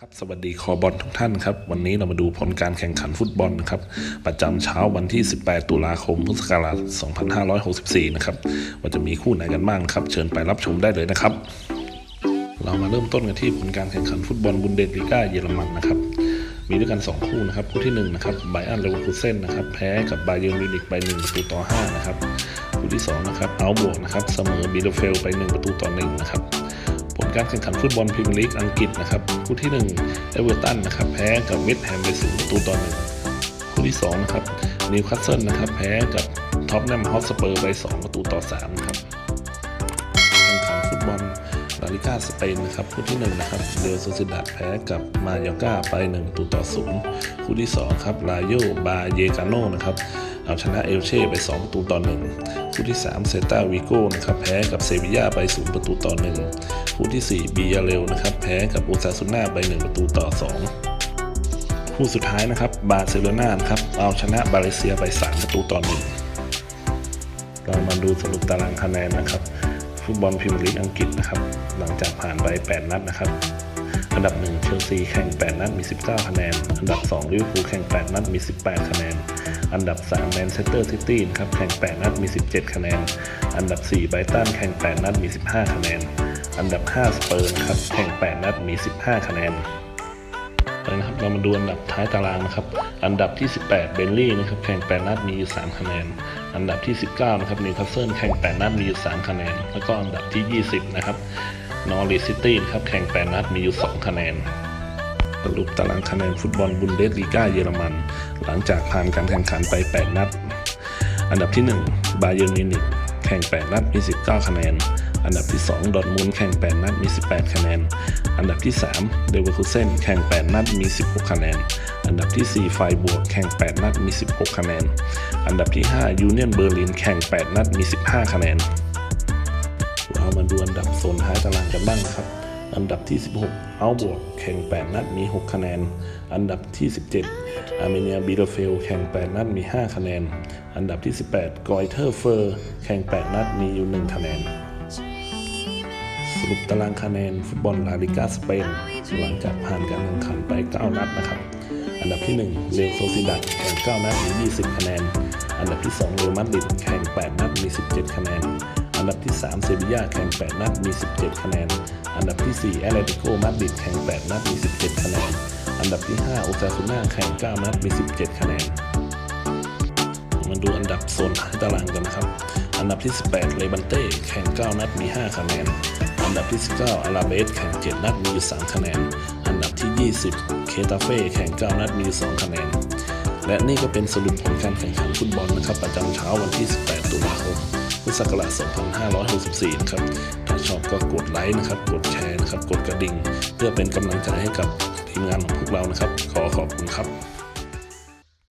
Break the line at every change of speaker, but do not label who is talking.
ครับสวัสดีคอบอลทุกท่านครับวันนี้เรามาดูผลการแข่งขันฟุตบอลนะครับประจำเช้าวันที่ 18 ตุลาคมพุทธศักราช 2564 นะครับว่าจะมีคู่ไหนกันบ้างครับ เชิญไปรับชมได้เลยนะครับ เรามาเริ่มต้นกันที่ผลการแข่งขันฟุตบอลบุนเดสลีกาเยอรมันนะครับมีด้วยกัน 2 คู่นะครับ คู่ที่ 1 นะครับไบอันเลเวอร์คูเซนนะครับแพ้กับบาเยอร์นมิวนิกไป1ประตูต่อ 5 นะครับ คู่ที่ 2 นะครับเอาบวกนะครับเสมอบีเดเฟลไป 1 ประตูต่อ 1 นะครับ ผลการแข่งขันฟุตบอลพรีเมียร์ลีกอังกฤษนะครับคู่ที่1เอเวอร์ตันนะครับแพ้กับเวสต์แฮมไป0ประตูต่อ1คู่ที่2นะครับนิวคาสเซิลนะครับแพ้กับท็อปแนมฮอตสเปอร์ไป 2 ประตูต่อ3ครับแข่งขันฟุตบอลลาลิกาสเปนนะครับคู่ที่1นะครับเรอัลโซซิดาดแพ้กับมายอกาไป1ประตูต่อ0คู่ที่2ครับลาโยบาเยกาโนนะครับเอาชนะเอลเช่ไป 2 ประตูต่อ1คู่ที่ 3 เซตาวิโก้นะครับแพ้กับเซบียาไป 0 ประตูต่อ1 คู่ที่ 4 บียาเรลนะครับ แพ้กับอูซาซุน่าไป 1 ประตูต่อ 2 คู่สุดท้ายนะครับ บาร์เซโลนานครับ เอาชนะบาเลเซียไป 3 ประตูต่อ 1 เรามาดูสรุปตารางคะแนนนะครับ ฟุตบอลพรีเมียร์ลีกอังกฤษนะครับ หลังจากผ่านไป 8 นัดนะครับ อันดับ 1 เชลซีแข่ง 8 นัด มี 19 คะแนน อันดับ 2 ลิเวอร์พูลแข่ง 8 นัด มี 18 คะแนนอันดับ 3 แมนเชสเตอร์ซิตี้นะครับ แข่ง 8 นัด มี 17 คะแนน อันดับ 4 ไบรตัน แข่ง 8 นัด มี 15 คะแนน อันดับ 5 สเปอร์นะครับแข่ง 8 นัดมี 15 คะแนนเลยนะครับเรามาดูอันดับท้ายตารางนะครับ อันดับที่ 18 เบนลี่นะครับแข่ง 8 นัดมีอยู่3คะแนน อันดับที่ 19 นะครับนิวคาสเซิลแข่ง 8 นัดมีอยู่3คะแนน แล้วก็อันดับที่ 20 นะครับนอริซิตี้นะครับแข่ง 8 นัดมีอยู่ 2 คะแนนสรุปตารางคะแนนฟุตบอลบุนเดสลีกาเยอรมัน หลังจากผ่านการแข่งขันไป 8 นัด อันดับที่ 1 บาเยอร์มิวนิกแข่ง 8 นัดมี 19 คะแนน อันดับที่ 2 ดอทมุนด์แข่ง 8 นัดมี 18 คะแนน อันดับที่ 3 เดเวอร์คูเซนแข่ง 8 นัดมี 16 คะแนน อันดับที่ 4 ไฟบวกแข่ง 8 นัดมี 16 คะแนน อันดับที่ 5 ยูเนียนเบอร์ลินแข่ง 8 นัดมี 15 คะแนน เรามาดูอันดับโซนท้ายตารางกันบ้างครับอันดับที่ 16 เอาบวก แข่ง 8 นัด มี 6 คะแนน อันดับที่ 17 อาร์เมเนียบีโดเฟล แข่ง 8 นัด มี 5 คะแนน อันดับที่ 18 กอยเทอร์เฟอร์ แข่ง 8 นัด มีอยู่ 1 คะแนน รุปตารางคะแนนฟุตบอลลาลิกาสเปนหลังจากผ่านการแข่งขันไป 9 นัดนะครับ อันดับที่ 1 เรอัลโซซิดัดแข่ง 9 นัดมี 20 คะแนน อันดับที่ 2 เรอัลมาดริดแข่ง 8 นัดมี 17 คะแนน อันดับที่ 3 เซบียาแข่ง 8 นัดมี 17 คะแนน อันดับที่ 4 แอตเลติโกมาดริดแข่ง 8 นัดมี 17 คะแนน อันดับที่ 5 โอซาซูน่าแข่ง 9 นัดมี 17 คะแนน มาดูอันดับโซนท้ายตารางกันนะครับ อันดับที่ 18 เลบันเต้ แข่ง 9 นัด มี 5 คะแนน อันดับที่ 19 อาราเบส แข่ง 7 นัด มี 3 คะแนน อันดับที่ 20 เคตาเฟ่ แข่ง 9 นัด มี 2 คะแนน และนี่ก็เป็นสรุปผลการแข่งขันฟุตบอลนะครับ ประจำเช้าวันที่ 18 ตุลาคม พุทธศักราช 2564 ครับ ถ้าชอบก็กดไลค์นะครับ กดแชร์นะครับ กดกระดิ่ง เพื่อเป็นกำลังใจให้กับทีมงานของพวกเรานะครับ ขอขอบคุณครับ